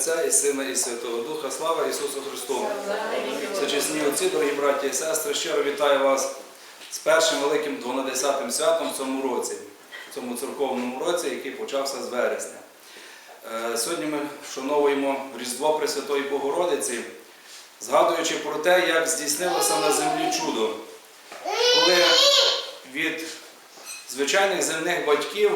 Отця і Сина, і Святого Духа. Слава Ісусу Христу! Всечесні отці, дорогі браті і сестри, щиро вітаю вас з першим великим 12 святом в цьому році, в цьому церковному році, який почався з вересня. Е, Сьогодні ми вшановуємо Різдво Пресвятої Богородиці, згадуючи про те, як здійснилося на землі чудо, коли від звичайних земних батьків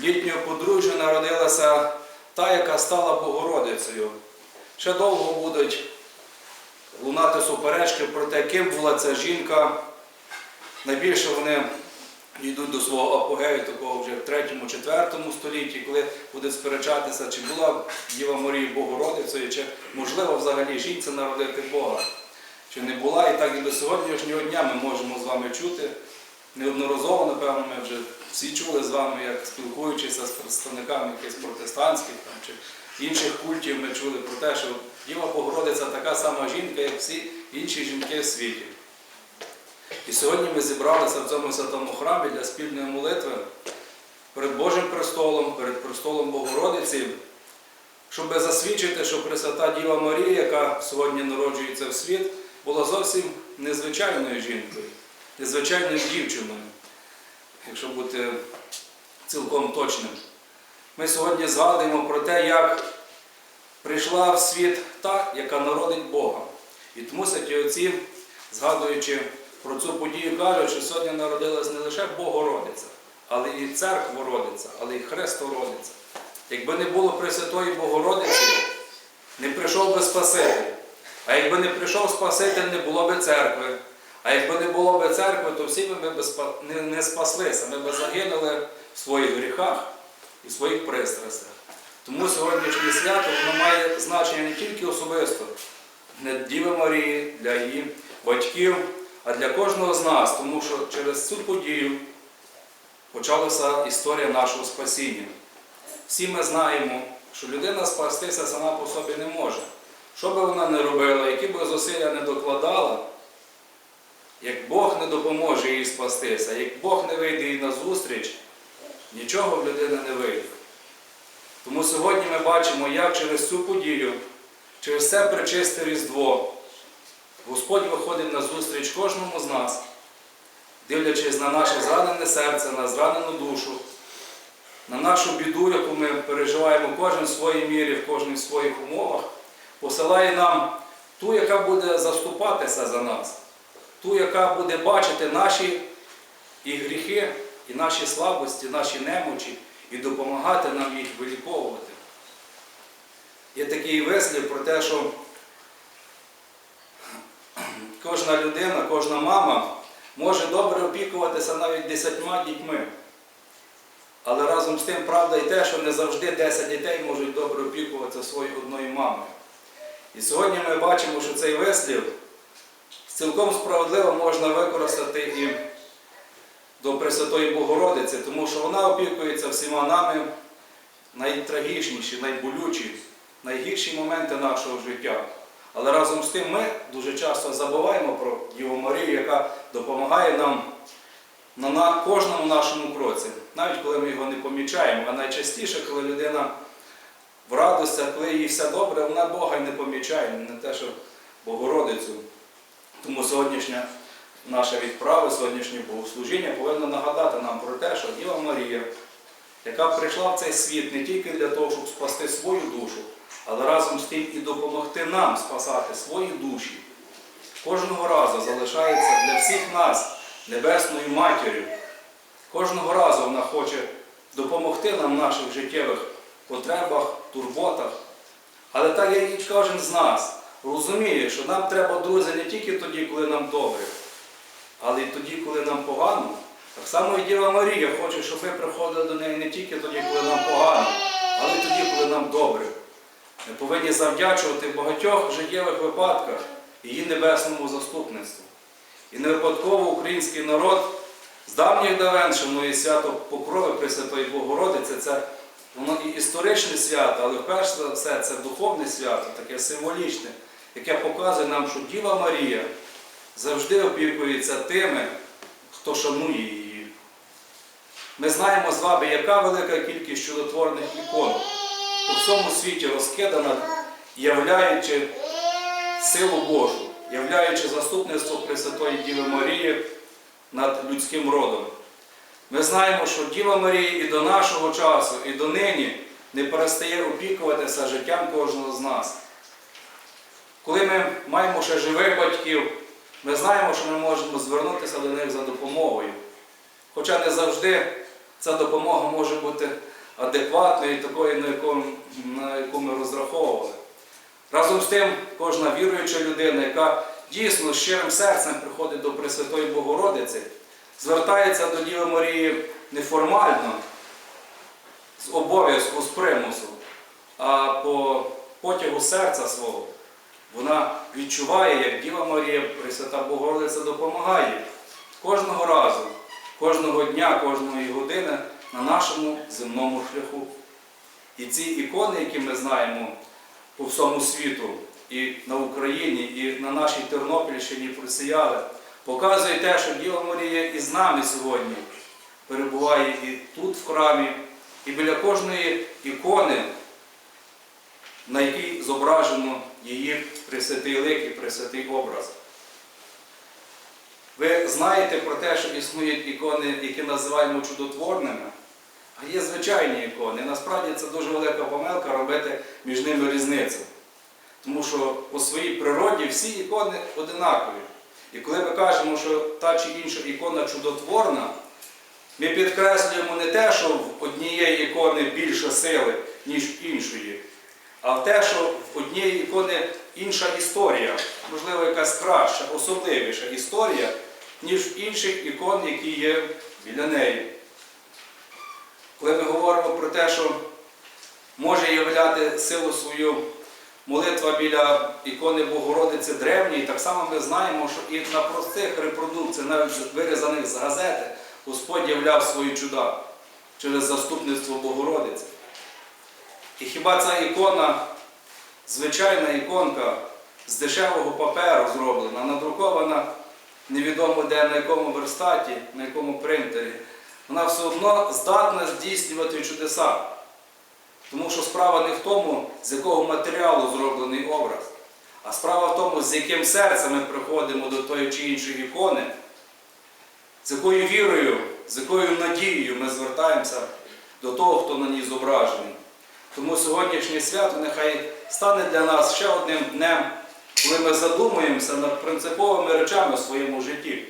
літнього подружжя народилася та, яка стала Богородицею. Ще довго будуть лунати суперечки про те, ким була ця жінка. Найбільше вони йдуть до свого апогею, такого вже в 3-4 столітті, коли будуть сперечатися, чи була Діва Марія Богородицею, чи можливо взагалі жінці народити Бога, чи не була. І так і до сьогоднішнього дня ми можемо з вами чути. Неодноразово, напевно, ми вже всі чули з вами, як спілкуючися з представниками якихось протестантських там, чи інших культів, ми чули про те, що Діва Богородиця така сама жінка, як всі інші жінки в світі. І сьогодні ми зібралися в цьому святому храмі для спільної молитви перед Божим престолом, перед престолом Богородиці, щоб засвідчити, що Пресвята Діва Марія, яка сьогодні народжується в світ, була зовсім незвичайною жінкою, незвичайною дівчиною, якщо бути цілком точним. Ми сьогодні згадуємо про те, як прийшла в світ та, яка народить Бога. І тому святі отці, згадуючи про цю подію, кажуть, що сьогодні народилась не лише Богородиця, але і церква родиться, але і Христо родиться. Якби не було Пресвятої Богородиці, не прийшов би Спаситель. А якби не прийшов Спаситель, не було би церкви. А якби не було би церкви, то всі би ми спа- не, спаслися, ми би загинули в своїх гріхах і в своїх пристрастях. Тому сьогоднішнє свято воно має значення не тільки особисто для Діви Марії, для її батьків, а для кожного з нас, тому що через цю подію почалася історія нашого спасіння. Всі ми знаємо, що людина спастися сама по собі не може. Що би вона не робила, які би зусилля не докладала, як Бог не допоможе їй спастися, як Бог не вийде їй на зустріч, нічого в людини не вийде. Тому сьогодні ми бачимо, як через цю подію, через це причисте Різдво, Господь виходить на зустріч кожному з нас, дивлячись на наше зранене серце, на зранену душу, на нашу біду, яку ми переживаємо кожен в своїй мірі, в кожній в своїх умовах, посилає нам ту, яка буде заступатися за нас, ту, яка буде бачити наші і гріхи, і наші слабості, наші немочі, і допомагати нам їх виліковувати. Є такий вислів про те, що кожна людина, кожна мама може добре опікуватися навіть десятьма дітьми. Але разом з тим правда і те, що не завжди 10 дітей можуть добре опікуватися своєю одною мамою. І сьогодні ми бачимо, що цей вислів цілком справедливо можна використати і до Пресвятої Богородиці, тому що вона опікується всіма нами найтрагічніші, найболючі, найгірші моменти нашого життя. Але разом з тим ми дуже часто забуваємо про Діву Марію, яка допомагає нам на, кожному нашому кроці, навіть коли ми його не помічаємо. А найчастіше, коли людина в радостях, коли їй все добре, вона Бога й не помічає, не те, що Богородицю. Тому сьогоднішня наша відправа, сьогоднішнє богослужіння повинно нагадати нам про те, що Діва Марія, яка прийшла в цей світ не тільки для того, щоб спасти свою душу, але разом з тим і допомогти нам спасати свої душі, кожного разу залишається для всіх нас небесною матір'ю. Кожного разу вона хоче допомогти нам в наших життєвих потребах, турботах. Але так як і кожен з нас розуміє, що нам треба, друзі, не тільки тоді, коли нам добре, але й тоді, коли нам погано. Так само і Діва Марія хоче, щоб ми приходили до неї не тільки тоді, коли нам погано, але й тоді, коли нам добре. Ми повинні завдячувати в багатьох життєвих випадках її небесному заступництву. І не випадково український народ з давніх давен шанує свято Покрови Пресвятої Богородиці. Це воно і історичне свято, але перш за все це духовне свято, таке символічне, яке показує нам, що Діва Марія завжди опікується тими, хто шанує її. Ми знаємо з вами, яка велика кількість чудотворних ікон у всьому світі розкидана, являючи силу Божу, являючи заступництво Пресвятої Діви Марії над людським родом. Ми знаємо, що Діва Марія і до нашого часу, і до нині не перестає опікуватися життям кожного з нас. Коли ми маємо ще живих батьків, ми знаємо, що ми можемо звернутися до них за допомогою. Хоча не завжди ця допомога може бути адекватною і такою, на яку, на яку ми розраховували. Разом з тим, кожна віруюча людина, яка дійсно щирим серцем приходить до Пресвятої Богородиці, звертається до Діви Марії неформально, з обов'язку, з примусу, а по потягу серця свого. Вона відчуває, як Діва Марія, Пресвята Богородиця допомагає кожного разу, кожного дня, кожної години на нашому земному шляху. І ці ікони, які ми знаємо по всьому світу, і на Україні, і на нашій Тернопільщині просіяли, показують те, що Діва Марія і з нами сьогодні перебуває і тут в храмі, і біля кожної ікони, на якій зображено її пресвятий лик і пресвятий образ. Ви знаєте про те, що існують ікони, які називаємо чудотворними, а є звичайні ікони. Насправді це дуже велика помилка робити між ними різницю. Тому що по своїй природі всі ікони одинакові. І коли ми кажемо, що та чи інша ікона чудотворна, ми підкреслюємо не те, що в однієї ікони більше сили, ніж в іншої, а в те, що в однієї ікони інша історія, можливо, якась краща, особливіша історія, ніж в інших ікон, які є біля неї. Коли ми говоримо про те, що може являти силу свою молитва біля ікони Богородиці древньої, так само ми знаємо, що і на простих репродукціях, навіть вирізаних з газети, Господь являв свої чуда через заступництво Богородиці. І хіба ця ікона, звичайна іконка з дешевого паперу зроблена, надрукована невідомо де, на якому верстаті, на якому принтері, вона все одно здатна здійснювати чудеса. Тому що справа не в тому, з якого матеріалу зроблений образ, а справа в тому, з яким серцем ми приходимо до тої чи іншої ікони, з якою вірою, з якою надією ми звертаємося до того, хто на ній зображений. Тому сьогоднішнє свято нехай стане для нас ще одним днем, коли ми задумуємося над принциповими речами в своєму житті.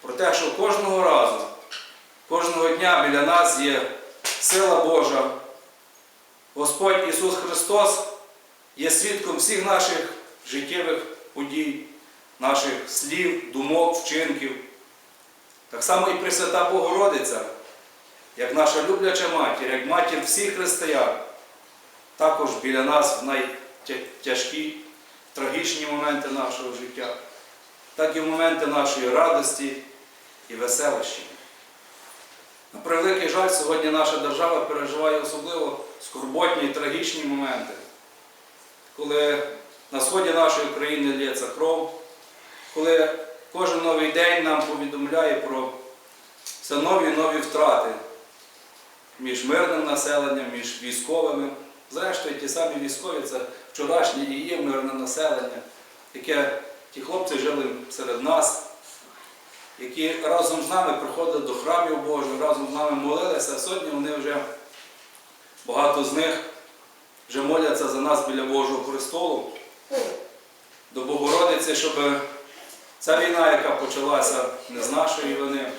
Про те, що кожного разу, кожного дня біля нас є сила Божа. Господь Ісус Христос є свідком всіх наших життєвих подій, наших слів, думок, вчинків. Так само і Пресвята Богородиця, як наша любляча матір, як матір всіх християн, також біля нас в найтяжкі, трагічні моменти нашого життя, так і в моменти нашої радості і веселощі. На превеликий жаль, сьогодні наша держава переживає особливо скорботні і трагічні моменти, коли на сході нашої країни лється кров, коли кожен новий день нам повідомляє про все нові і нові втрати між мирним населенням, між військовими. Зрештою, ті самі військові це вчорашнє і є мирне населення, яке ті хлопці жили серед нас які разом з нами приходили до храмів Божих, разом з нами молилися. Сьогодні вони вже, багато з них вже моляться за нас біля Божого престолу, до Богородиці, щоб ця війна, яка почалася не з нашої вини,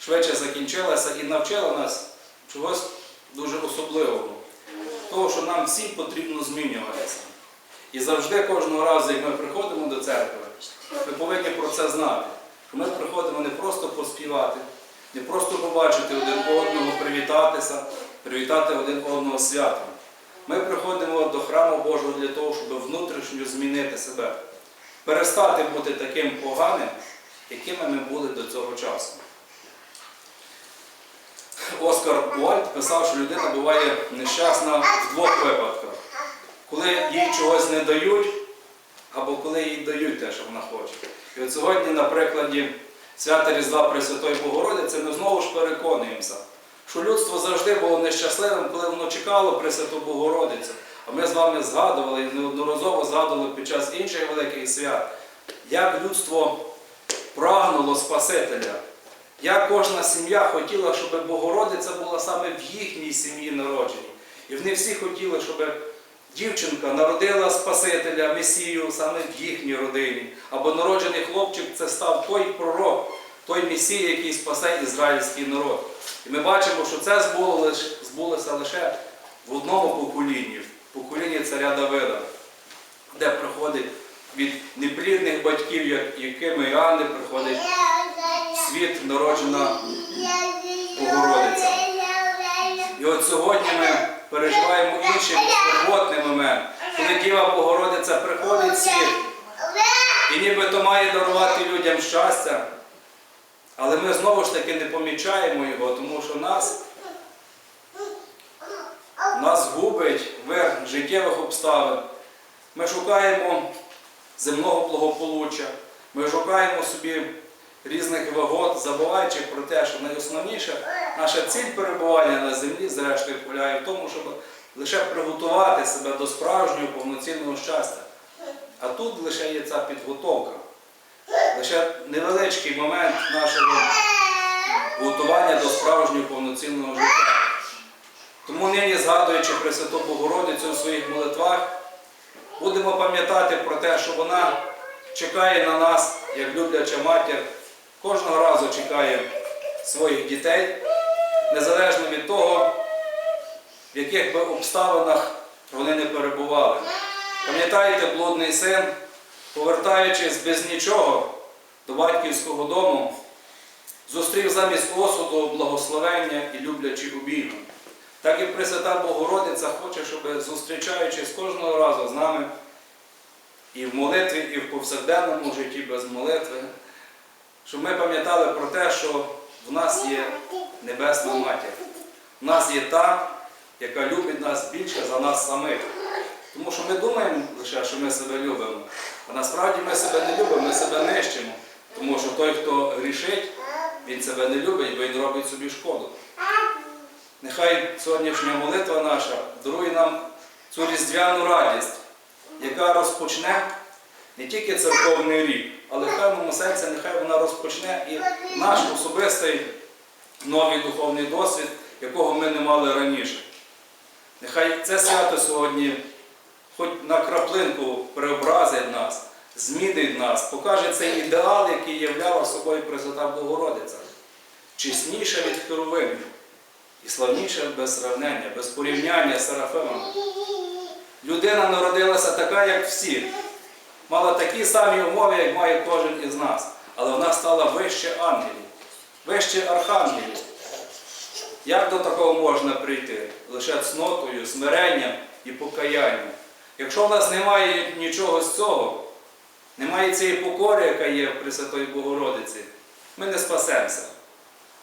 швидше закінчилася і навчила нас чогось дуже особливого. Того, що нам всім потрібно змінюватися. І завжди кожного разу, як ми приходимо до церкви, ми повинні про це знати. Ми приходимо не просто поспівати, не просто побачити один одного, привітатися, привітати один одного святом. Ми приходимо до храму Божого для того, щоб внутрішньо змінити себе, перестати бути таким поганим, якими ми були до цього часу. Оскар Уальд писав, що людина буває нещасна в двох випадках. Коли їй чогось не дають, або коли їй дають те, що вона хоче. І от сьогодні, на прикладі свята Різдва Пресвятої Богородиці, ми знову ж переконуємося, що людство завжди було нещасливим, коли воно чекало Пресвяту Богородицю. А ми з вами згадували і неодноразово згадували під час інших великих свят, як людство прагнуло Спасителя. Як кожна сім'я хотіла, щоб Богородиця була саме в їхній сім'ї народженій. І вони всі хотіли, щоб дівчинка народила Спасителя, Месію саме в їхній родині. Або народжений хлопчик це став той пророк, той Месій, який спасе ізраїльський народ. І ми бачимо, що це збулося лише в одному поколінні, в поколінні царя Давида, де приходить від неплідних батьків, якими Іоанни приходить світ народжена Богородиця. І от сьогодні ми переживаємо інший скорботний момент, коли Діва Богородиця приходить в світ і нібито має дарувати людям щастя. Але ми знову ж таки не помічаємо його, тому що нас, нас губить верх життєвих обставин. Ми шукаємо земного благополуччя, ми шукаємо собі різних вигод, забуваючи про те, що найосновніше наша ціль перебування на землі, зрештою, полягає в тому, щоб лише приготувати себе до справжнього повноцінного щастя. А тут лише є ця підготовка, лише невеличкий момент нашого готування до справжнього повноцінного життя. Тому нині, згадуючи Пресвяту Богородицю у своїх молитвах, будемо пам'ятати про те, що вона чекає на нас, як любляча матір, кожного разу чекає своїх дітей, незалежно від того, в яких би обставинах вони не перебували. Пам'ятаєте, блудний син, повертаючись без нічого до батьківського дому, зустрів замість осуду благословення і люблячі обійми. Так і Пресвята Богородиця хоче, щоб зустрічаючись кожного разу з нами і в молитві, і в повсякденному житті без молитви, щоб ми пам'ятали про те, що в нас є Небесна Матір. В нас є та, яка любить нас більше за нас самих. Тому що ми думаємо лише, що ми себе любимо, а насправді ми себе не любимо, ми себе нищимо. Тому що той, хто грішить, він себе не любить, бо він робить собі шкоду. Нехай сьогоднішня молитва наша дарує нам цю різдвяну радість, яка розпочне не тільки церковний рік, але в певному сенсі нехай вона розпочне і наш особистий новий духовний досвід, якого ми не мали раніше. Нехай це свято сьогодні хоч на краплинку преобразить нас, змінить нас, покаже цей ідеал, який являла собою Пресвята Богородиця. Чесніше від херовимів і славніше без сравнення, без порівняння з серафимами. Людина народилася така, як всі, мала такі самі умови, як має кожен із нас, але вона стала вище ангелів, вище архангелів. Як до такого можна прийти? Лише цнотою, смиренням і покаянням. Якщо в нас немає нічого з цього, немає цієї покори, яка є в Пресвятої Богородиці, ми не спасемося.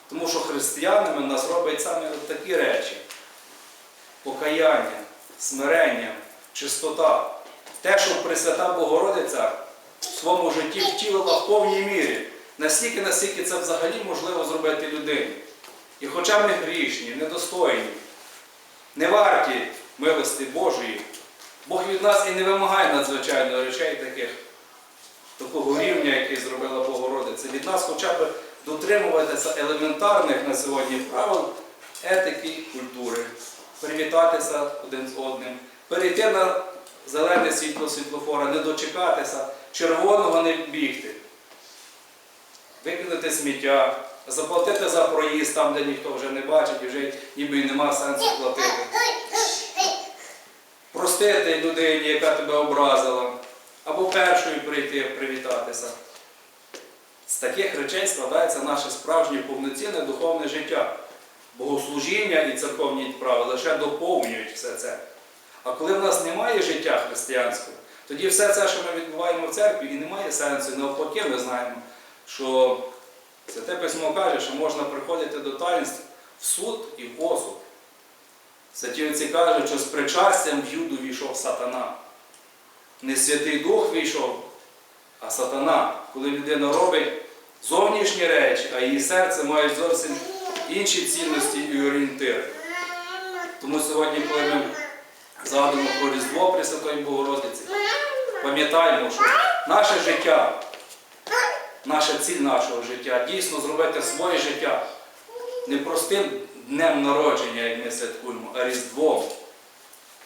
Тому що християнами нас роблять саме такі речі: покаяння, смирення, чистота. Те, що Пресвята Богородиця в своєму житті втілила в повній мірі, настільки, наскільки це взагалі можливо зробити людині. І хоча ми грішні, недостойні, не варті милості Божої, Бог від нас і не вимагає надзвичайно речей таких, такого рівня, який зробила Богородиця. Від нас хоча б дотримуватися елементарних на сьогодні правил етики, культури, привітатися один з одним, перейти на зелене світло світлофора, не дочекатися, червоного не бігти, викинути сміття, заплатити за проїзд там, де ніхто вже не бачить і вже ніби й нема сенсу платити. Простити людині, яка тебе образила, або першою прийти привітатися. З таких речей складається наше справжнє повноцінне духовне життя. Богослужіння і церковні справи лише доповнюють все це. А коли в нас немає життя християнського, тоді все це, що ми відбуваємо в церкві, і немає сенсу. Навпаки, ми знаємо, що Святе Письмо каже, що можна приходити до таїнств в суд і в осуд. Святі отці кажуть, що з причастям в юду війшов сатана. Не Святий Дух війшов, а сатана, коли людина робить зовнішні речі, а її серце має зовсім інші цінності і орієнтири. Тому сьогодні, коли ми згадуємо про Різдво Пресвятої Богородиці, пам'ятаємо, що наше життя, наша ціль нашого життя дійсно зробити своє життя не простим днем народження, як ми святкуємо, а Різдвом,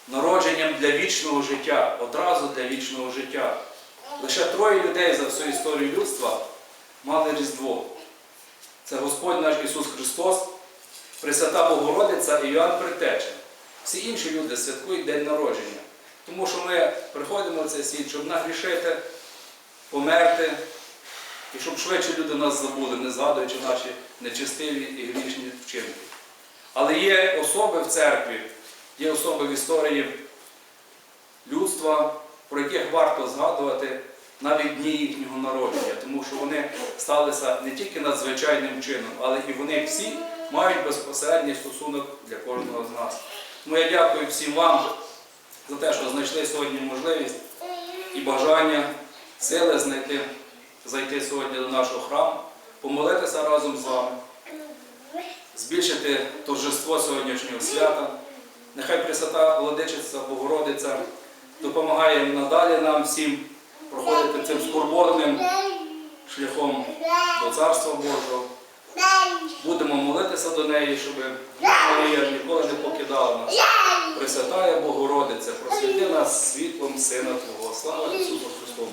народженням для вічного життя, одразу для вічного життя. Лише троє людей за всю історію людства мали Різдво. Це Господь наш Ісус Христос, Пресвята Богородиця і Іоанн Предтеча. Всі інші люди святкують День народження. Тому що ми приходимо в цей світ, щоб нагрішити, померти, і щоб швидше люди нас забули, не згадуючи наші нечистиві і грішні вчинки. Але є особи в церкві, є особи в історії людства, про яких варто згадувати навіть дні їхнього народження, тому що вони сталися не тільки надзвичайним чином, але і вони всі мають безпосередній стосунок для кожного з нас. Тому я дякую всім вам за те, що знайшли сьогодні можливість і бажання, сили знайти, зайти сьогодні до нашого храму, помолитися разом з вами, збільшити торжество сьогоднішнього свята. Нехай Пресвята Владичиця, Богородиця допомагає надалі нам всім проходити цим скорботним шляхом до Царства Божого. Будемо молитися до неї, щоб Марія ніколи не покидала нас. Пресвятая Богородиця, просвіти нас світлом Сина Твого. Слава Ісусу Христу!